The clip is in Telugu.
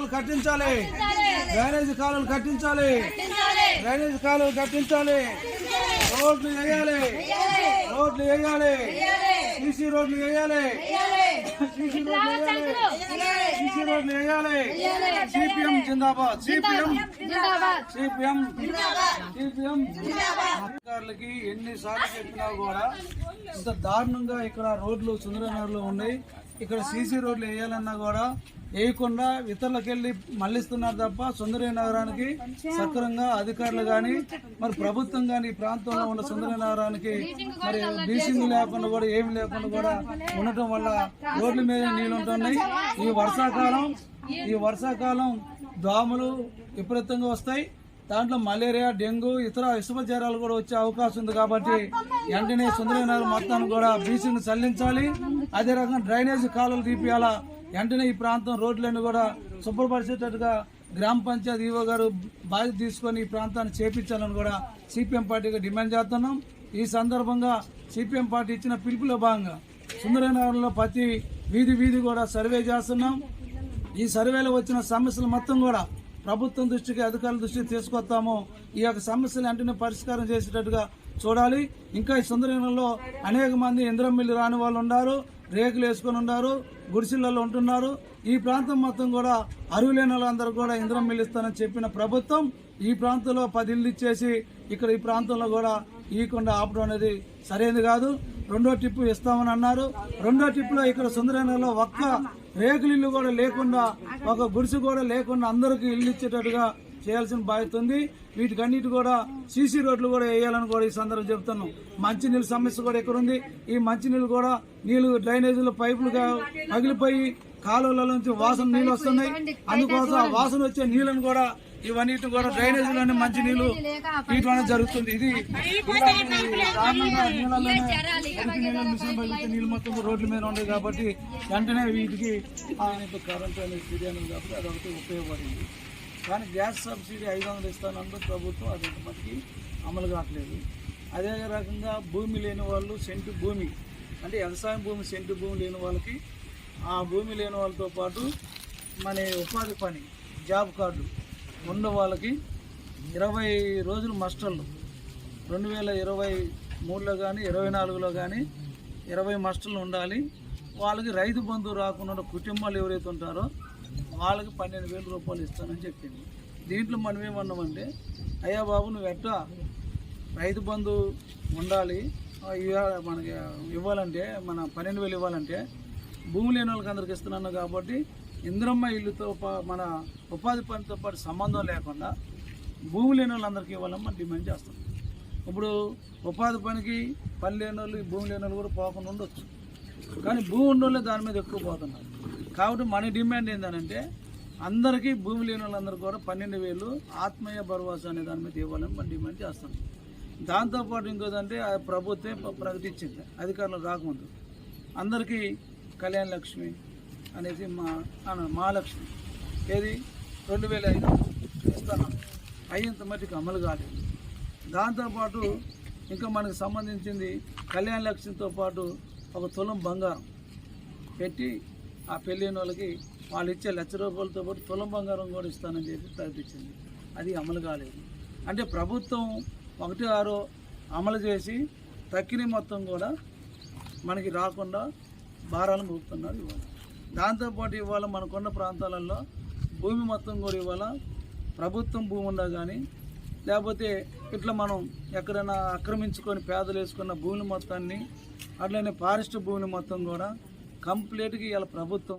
కాలువలు కట్టించాలి. డ్రైనేజ్ కాలువలు కట్టించాలి. డ్రైనేజ్ కాలువలు కట్టించాలి. రోడ్లు వేయాలి. రోడ్లు వేయాలి. సీసీ రోడ్లు వేయాలి. సీసీ రోడ్లు వేయాలి. సీసీ రోడ్లు వేయాలి. సిపిఎం జిందాబాద్. సిపిఎం సిపిఎం సిపిఎం అధికారులకి ఎన్నిసార్లు చెప్పినా కూడా ఇంత దారుణంగా ఇక్కడ రోడ్లు సుందరనగర్లో ఉన్నాయి. ఇక్కడ సీసీ రోడ్లు వేయాలన్నా కూడా వేయకుండా ఇతరులకు వెళ్ళి మళ్ళిస్తున్నారు తప్ప సుందరీ నగరానికి సక్రంగా అధికారులు కానీ మరి ప్రభుత్వం కానీ ఈ ప్రాంతంలో ఉన్న సుందర నగరానికి మరి బీసింగ్ లేకుండా కూడా ఏమి లేకుండా కూడా ఉండటం వల్ల రోడ్ల మీద నీళ్ళు ఉంటున్నాయి. ఈ వర్షాకాలం ఈ వర్షాకాలం దోమలు విపరీతంగా వస్తాయి. దాంట్లో మలేరియా డెంగ్యూ ఇతర విషమ జ్వరాలు కూడా వచ్చే అవకాశం ఉంది కాబట్టి వెంటనే సుందరనగర్ మొత్తాన్ని కూడా బీసీని చల్లించాలి. అదే రకంగా డ్రైనేజ్ కాలువలు తీపియాలా? వెంటనే ఈ ప్రాంతం రోడ్లన్నీ కూడా శుభ్రపరిచేటట్టుగా గ్రామ పంచాయతీ ఈవో గారు బాధ్యత తీసుకొని ఈ ప్రాంతాన్ని చేపించాలని కూడా సిపిఎం పార్టీగా డిమాండ్ చేస్తున్నాం. ఈ సందర్భంగా సిపిఎం పార్టీ ఇచ్చిన పిలుపులో భాగంగా సుందరనగరంలో ప్రతి వీధి వీధి కూడా సర్వే చేస్తున్నాం. ఈ సర్వేలో వచ్చిన సమస్యలు మొత్తం కూడా ప్రభుత్వం దృష్టికి అధికారుల దృష్టికి తీసుకొస్తాము. ఈ యొక్క సమస్యలు వెంటనే పరిష్కారం చేసేటట్టుగా చూడాలి. ఇంకా ఈ సుందరంలో అనేక మంది ఇంద్రం మిల్లు రాని వాళ్ళు ఉన్నారు రేకులు వేసుకొని ఉన్నారు గుడిసెలలో ఉంటున్నారు. ఈ ప్రాంతం మొత్తం కూడా అరువులేని వాళ్ళందరూ కూడా ఇంద్రం మిల్లు ఇస్తానని చెప్పిన ప్రభుత్వం ఈ ప్రాంతంలో పది ఇల్లు ఇచ్చేసి ఇక్కడ ఈ ప్రాంతంలో కూడా ఈకుండా ఆపడం అనేది సరైనది కాదు. రెండో టిప్పు ఇస్తామని అన్నారు. రెండో టిప్పులో ఇక్కడ సుందరనగర్లో ఒక్క రేకులు ఇల్లు కూడా లేకుండా ఒక గుడిసె కూడా లేకుండా అందరికీ ఇల్లు ఇచ్చేటట్టుగా చేయాల్సిన బాధ్యత ఉంది. వీటికన్నిటి కూడా సీసీ రోడ్లు కూడా వేయాలని కూడా ఈ సందర్భం చెప్తున్నాం. మంచినీళ్ళ సమస్య కూడా ఇక్కడ ఉంది. ఈ మంచినీళ్ళు కూడా నీళ్ళు డ్రైనేజీలు పైపులుగా పగిలిపోయి కాలువల నుంచి వాసన నీళ్ళు వస్తున్నాయి. అందుకోసం ఆ వాసన వచ్చే నీళ్ళను కూడా ఇవన్నీ కూడా డ్రైనేజీలోనే మంచి నీళ్ళు వీటిలోనే జరుగుతుంది. ఇది నీళ్ళు మొత్తం రోడ్ల మీద ఉన్నాయి కాబట్టి వెంటనే వీటికి కరెంట్ అనేది ఫ్రీ కాబట్టి అది ఒకటి ఉపయోగపడింది. కానీ గ్యాస్ సబ్సిడీ ఐదు వందలు ఇస్తానంటే ప్రభుత్వం అది మటుకి అమలు కావట్లేదు. అదే రకంగా భూమి లేని వాళ్ళు సెంటు భూమి అంటే వ్యవసాయం భూమి సెంటు భూమి లేని వాళ్ళకి ఆ భూమి లేని వాళ్ళతో పాటు మన ఉపాధి పని జాబ్ కార్డు ఉన్న వాళ్ళకి ఇరవై రోజులు మస్టర్లు. రెండు వేల ఇరవై మూడులో కానీ ఇరవై నాలుగులో కానీ ఇరవై మస్టర్లు ఉండాలి. వాళ్ళకి రైతు బంధువు రాకుండా కుటుంబాలు ఎవరైతే ఉంటారో వాళ్ళకి పన్నెండు వేల రూపాయలు ఇస్తానని చెప్పింది. దీంట్లో మనం ఏమన్నామంటే అయ్యా బాబు నువ్వు ఎట్టా రైతు బంధు ఉండాలి మనకి ఇవ్వాలంటే మన పన్నెండు వేలు ఇవ్వాలంటే భూమి లేని వాళ్ళకి అందరికి ఇస్తున్నాను కాబట్టి ఇంద్రమ్మ ఇల్లుతో పా- మన ఉపాధి పనితో పాటు సంబంధం లేకుండా భూమి లేని వాళ్ళందరికీ ఇవ్వాలని మనం డిమాండ్ చేస్తాం. ఇప్పుడు ఉపాధి పనికి పని లేని వాళ్ళు భూమి లేని వాళ్ళు కూడా పోకుండా ఉండొచ్చు. కానీ భూమి ఉన్న దాని మీద ఎక్కువ పోతున్నారు. కాబట్టి మన డిమాండ్ ఏంటంటే అందరికీ భూమి లేని వాళ్ళందరూ కూడా పన్నెండు వేలు ఆత్మీయ భరోసా అనే దాని మీద ఇవ్వాలని మనం డిమాండ్ చేస్తాం. దాంతోపాటు ఇంకోదంటే ఆ ప్రభుత్వం ప్రకటించింది అధికారులు రాకముందు. అందరికీ కళ్యాణ లక్ష్మి అనేది మా మహాలక్ష్మి. ఏది? రెండు వేల ఐదు ఇస్తాను అయ్యంత మటుకు అమలు కాలేదు. దాంతోపాటు ఇంకా మనకు సంబంధించింది కళ్యాణ లక్ష్మితో పాటు ఒక తులం బంగారం పెట్టి ఆ పెళ్ళైన వాళ్ళకి వాళ్ళు ఇచ్చే లక్ష రూపాయలతో పాటు తులం బంగారం కూడా ఇస్తానని చెప్పి ప్రకటించింది. అది అమలు కాలేదు. అంటే ప్రభుత్వం ఒకటి ఆరో అమలు చేసి తక్కిన మొత్తం కూడా మనకి రాకుండా భారాలు మోపుతున్నారు ఇవాళ. దాంతోపాటు ఇవాళ మనకున్న ప్రాంతాలలో భూమి మొత్తం కూడా ఇవాళ ప్రభుత్వం భూమి ఉందా కానీ లేకపోతే ఇట్లా మనం ఎక్కడైనా ఆక్రమించుకొని పేదలు వేసుకున్న భూమి మొత్తాన్ని అట్లనే ఫారెస్ట్ భూమిని మొత్తం కూడా కంప్లీట్గా ఇవాళ ప్రభుత్వం